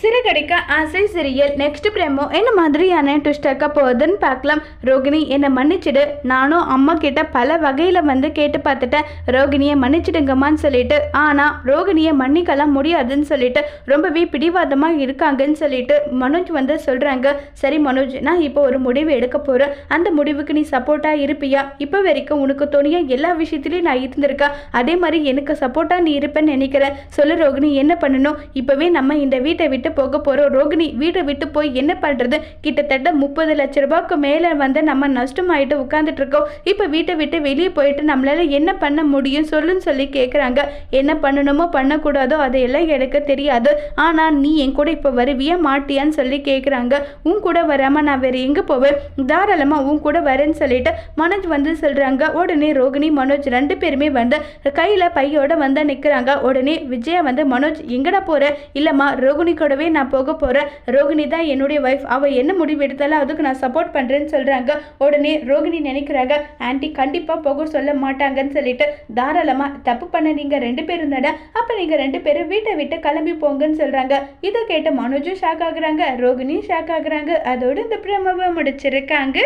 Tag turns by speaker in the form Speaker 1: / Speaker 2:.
Speaker 1: சிறுகடிக்க ஆசை சிறியல். நெக்ஸ்ட் பிரேமோ என்ன மாதிரியான ட்விஸ்ட் இருக்க போகுதுன்னு பார்க்கலாம். ரோகிணி என்னை மன்னிச்சிடு. நானும் அம்மா கிட்ட பல வகையில் வந்து கேட்டு பார்த்துட்டேன். ரோகிணியை மன்னிச்சிடுங்கம்மான்னு சொல்லிட்டு ஆனால் ரோகிணியை மன்னிக்கலாம் முடியாதுன்னு சொல்லிட்டு ரொம்பவே பிடிவாதமாக இருக்காங்கன்னு சொல்லிட்டு மனோஜ் வந்து சொல்கிறாங்க சரி மனோஜ் நான் இப்போ ஒரு முடிவு எடுக்க போகிறேன் அந்த முடிவுக்கு நீ சப்போர்ட்டாக இருப்பியா? இப்போ வரைக்கும் உனக்கு துணியாக எல்லா விஷயத்துலையும் நான் இருந்திருக்கேன் அதே மாதிரி எனக்கு சப்போர்ட்டாக நீ இருப்பேன்னு நினைக்கிறேன். சொல்லு ரோகிணி என்ன பண்ணணும்? இப்போவே நம்ம இந்த வீட்டை விட்டு விட்டு போக போகிறோம் ரோகிணி வீட்டை விட்டு போய் என்ன பண்ணுறது கிட்டத்தட்ட முப்பது லட்ச ரூபாய்க்கு மேலே வந்து நம்ம நஷ்டமாயிட்டு உட்காந்துட்டு இருக்கோம். இப்போ வீட்டை விட்டு வெளியே போயிட்டு நம்மளால என்ன பண்ண முடியும்? சொல்லுன்னு சொல்லி கேட்குறாங்க என்ன பண்ணணுமோ பண்ணக்கூடாதோ அதையெல்லாம் எனக்கு தெரியாது. ஆனால் நீ என் கூட இப்போ வருவியா மாட்டியான்னு சொல்லி கேட்குறாங்க உன் கூட வராமல் நான் வேறு எங்கே போவேன்? தாராளமாக உன் கூட வரேன்னு சொல்லிட்டு மனோஜ் வந்து சொல்கிறாங்க உடனே ரோகிணி மனோஜ் ரெண்டு பேருமே வந்து கையில் பையோட வந்து நிற்கிறாங்க உடனே விஜயா வந்து மனோஜ் எங்கடா போகிற இல்லைம்மா ரோகிணி கூடவே நான் போக போகிறேன் ரோகிணி தான் என்னுடைய ஒய்ஃப் அவள் என்ன முடிவு எடுத்தாலும் அதுக்கு நான் சப்போர்ட் பண்ணுறேன்னு சொல்கிறாங்க உடனே ரோகிணி நினைக்கிறாங்க ஆன்ட்டி கண்டிப்பாக போக சொல்ல மாட்டாங்கன்னு சொல்லிட்டு தாராளமாக தப்பு பண்ண நீங்கள் ரெண்டு பேரும் தானே? அப்போ நீங்கள் ரெண்டு பேரும் வீட்டை விட்டு கிளம்பி போங்கன்னு சொல்கிறாங்க இதை கேட்ட மனோஜும் ஷாக் ஆகுறாங்க ரோகிணியும் ஷாக் ஆகுறாங்க. அதோடு இந்த பிரமவை முடிச்சிருக்காங்க.